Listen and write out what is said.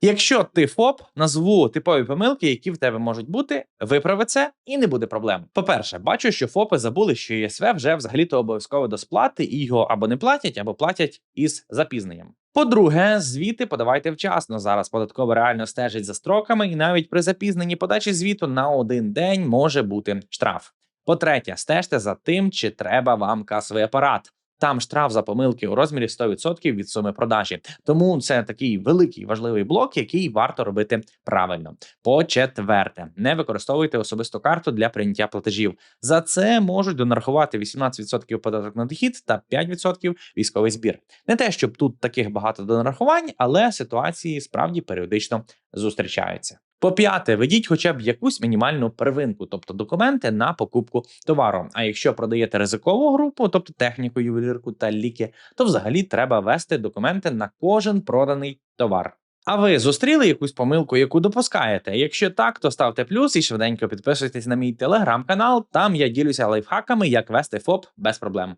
Якщо ти ФОП, назву типові помилки, які в тебе можуть бути, виправи це і не буде проблем. По-перше, бачу, що ФОПи забули, що ЄСВ вже взагалі-то обов'язково до сплати, і його або не платять, або платять із запізненням. По-друге, звіти подавайте вчасно. Зараз податково реально стежить за строками, і навіть при запізненні подачі звіту на один день може бути штраф. По-третє, стежте за тим, чи треба вам касовий апарат. Там штраф за помилки у розмірі 100% від суми продажі. Тому це такий великий важливий блок, який варто робити правильно. По четверте, не використовуйте особисту карту для прийняття платежів. За це можуть донарахувати 18% податок на дохід та 5% військовий збір. Не те, щоб тут таких багато донарахувань, але ситуації справді періодично зустрічаються. По п'яте, ведіть хоча б якусь мінімальну первинку, тобто документи на покупку товару. А якщо продаєте ризикову групу, тобто техніку, ювелірку та ліки, то взагалі треба вести документи на кожен проданий товар. А ви зустріли якусь помилку, яку допускаєте? Якщо так, то ставте плюс і швиденько підписуйтесь на мій телеграм-канал. Там я ділюся лайфхаками, як вести ФОП без проблем.